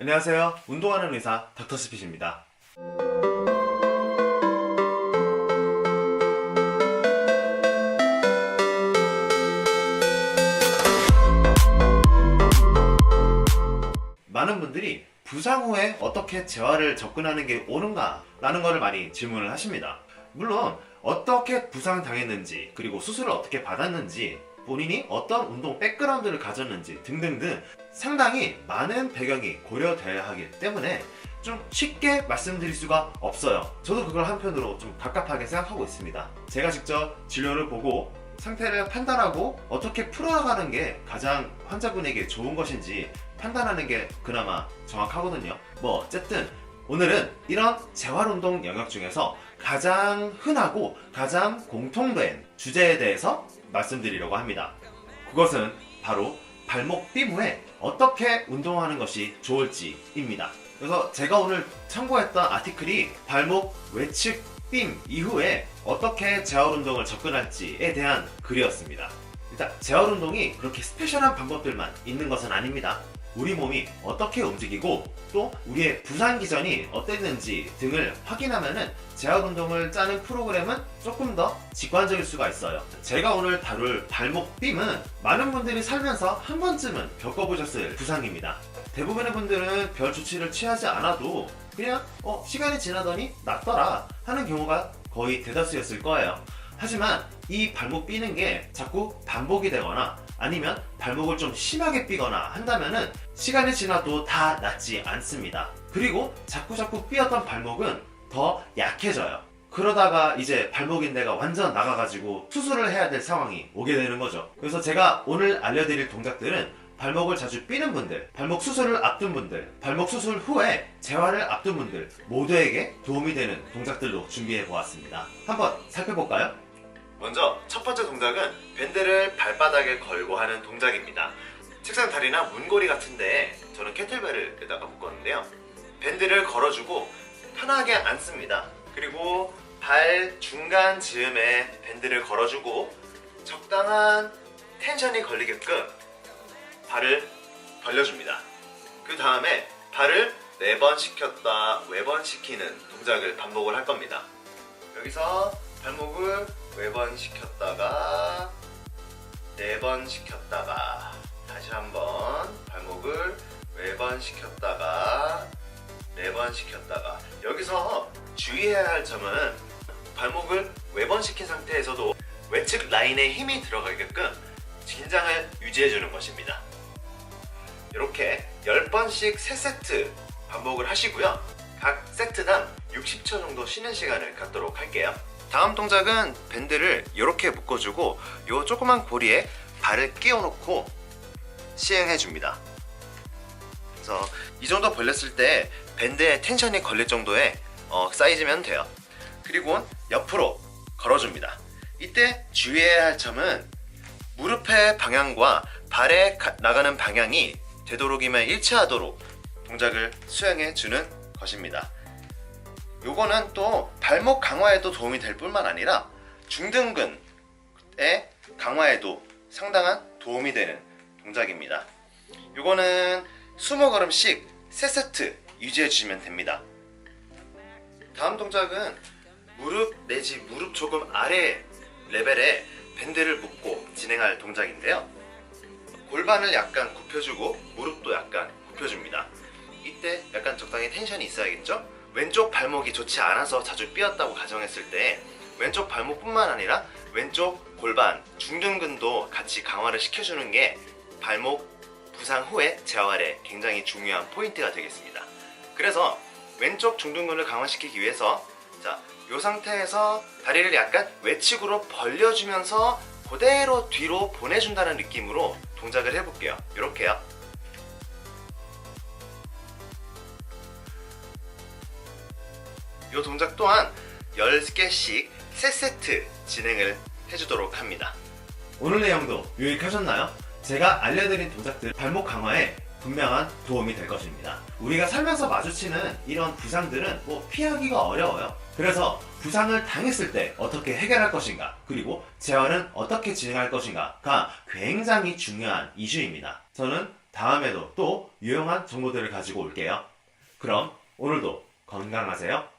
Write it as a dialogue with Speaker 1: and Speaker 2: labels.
Speaker 1: 안녕하세요. 운동하는 의사 닥터스핏입니다. 많은 분들이 부상 후에 어떻게 재활을 접근하는 게 옳은가? 라는 것을 많이 질문을 하십니다. 물론 어떻게 부상 당했는지 그리고 수술을 어떻게 받았는지 본인이 어떤 운동 백그라운드를 가졌는지 등등등 상당히 많은 배경이 고려돼야 하기 때문에 좀 쉽게 말씀드릴 수가 없어요. 저도 그걸 한편으로 좀 갑갑하게 생각하고 있습니다. 제가 직접 진료를 보고 상태를 판단하고 어떻게 풀어나가는 게 가장 환자분에게 좋은 것인지 판단하는 게 그나마 정확하거든요. 뭐 어쨌든 오늘은 이런 재활운동 영역 중에서 가장 흔하고 가장 공통된 주제에 대해서 말씀드리려고 합니다. 그것은 바로 발목 삔 후에 어떻게 운동하는 것이 좋을지입니다. 그래서 제가 오늘 참고했던 아티클이 발목 외측 삔 이후에 어떻게 재활 운동을 접근할지에 대한 글이었습니다. 일단 재활 운동이 그렇게 스페셜한 방법들만 있는 것은 아닙니다. 우리 몸이 어떻게 움직이고 또 우리의 부상 기전이 어땠는지 등을 확인하면은 재활 운동을 짜는 프로그램은 조금 더 직관적일 수가 있어요. 제가 오늘 다룰 발목 삔은 많은 분들이 살면서 한 번쯤은 겪어보셨을 부상입니다. 대부분의 분들은 별 조치를 취하지 않아도 그냥 어, 시간이 지나더니 낫더라 하는 경우가 거의 대다수였을 거예요. 하지만 이 발목 삐는 게 자꾸 반복이 되거나 아니면 발목을 좀 심하게 삐거나 한다면은 시간이 지나도 다 낫지 않습니다. 그리고 자꾸 자꾸 삐었던 발목은 더 약해져요. 그러다가 이제 발목인대가 완전 나가가지고 수술을 해야 될 상황이 오게 되는 거죠. 그래서 제가 오늘 알려드릴 동작들은 발목을 자주 삐는 분들, 발목 수술을 앞둔 분들, 발목 수술 후에 재활을 앞둔 분들 모두에게 도움이 되는 동작들로 준비해 보았습니다. 한번 살펴볼까요? 먼저 첫 번째 동작은 밴드를 발바닥에 걸고 하는 동작입니다. 책상 다리나 문고리 같은데 저는 캐틀벨을 여기다가 묶었는데요. 밴드를 걸어주고 편하게 앉습니다. 그리고 발 중간 즈음에 밴드를 걸어주고 적당한 텐션이 걸리게끔 발을 벌려줍니다. 그 다음에 발을 네 번 시켰다 외번 시키는 동작을 반복을 할 겁니다. 여기서 발목을 외번 시켰다가 네 번 시켰다가 다시 한번 발목을 외번 시켰다가 네 번 시켰다가 여기서 주의해야 할 점은 발목을 외번 시킨 상태에서도 외측 라인에 힘이 들어가게끔 긴장을 유지해 주는 것입니다. 이렇게 10번씩 3세트 반복을 하시고요. 각 세트당 60초 정도 쉬는 시간을 갖도록 할게요. 다음 동작은 밴드를 이렇게 묶어주고 요 조그만 고리에 발을 끼워놓고 시행해 줍니다. 그래서 이 정도 벌렸을 때 밴드에 텐션이 걸릴 정도의 어, 사이즈면 돼요. 그리고 옆으로 걸어줍니다. 이때 주의해야 할 점은 무릎의 방향과 발에 가- 나가는 방향이 되도록이면 일치하도록 동작을 수행해 주는 것입니다. 요거는 또 발목 강화에도 도움이 될 뿐만 아니라 중등근의 강화에도 상당한 도움이 되는 동작입니다. 요거는 20걸음씩 3세트 유지해 주시면 됩니다. 다음 동작은 무릎 내지 무릎 조금 아래 레벨에 밴드를 묶고 진행할 동작인데요. 골반을 약간 굽혀주고 무릎도 약간 굽혀줍니다. 이때 약간 적당히 텐션이 있어야겠죠? 왼쪽 발목이 좋지 않아서 자주 삐었다고 가정했을 때 왼쪽 발목뿐만 아니라 왼쪽 골반, 중둔근도 같이 강화를 시켜주는 게 발목 부상 후에 재활에 굉장히 중요한 포인트가 되겠습니다. 그래서 왼쪽 중둔근을 강화시키기 위해서 자, 이 상태에서 다리를 약간 외측으로 벌려주면서 그대로 뒤로 보내준다는 느낌으로 동작을 해볼게요. 이렇게요. 이 동작 또한 10개씩 3세트 진행을 해주도록 합니다. 오늘 내용도 유익하셨나요? 제가 알려드린 동작들 발목 강화에 분명한 도움이 될 것입니다. 우리가 살면서 마주치는 이런 부상들은 뭐 피하기가 어려워요. 그래서 부상을 당했을 때 어떻게 해결할 것인가, 그리고 재활은 어떻게 진행할 것인가가 굉장히 중요한 이슈입니다. 저는 다음에도 또 유용한 정보들을 가지고 올게요. 그럼 오늘도 건강하세요.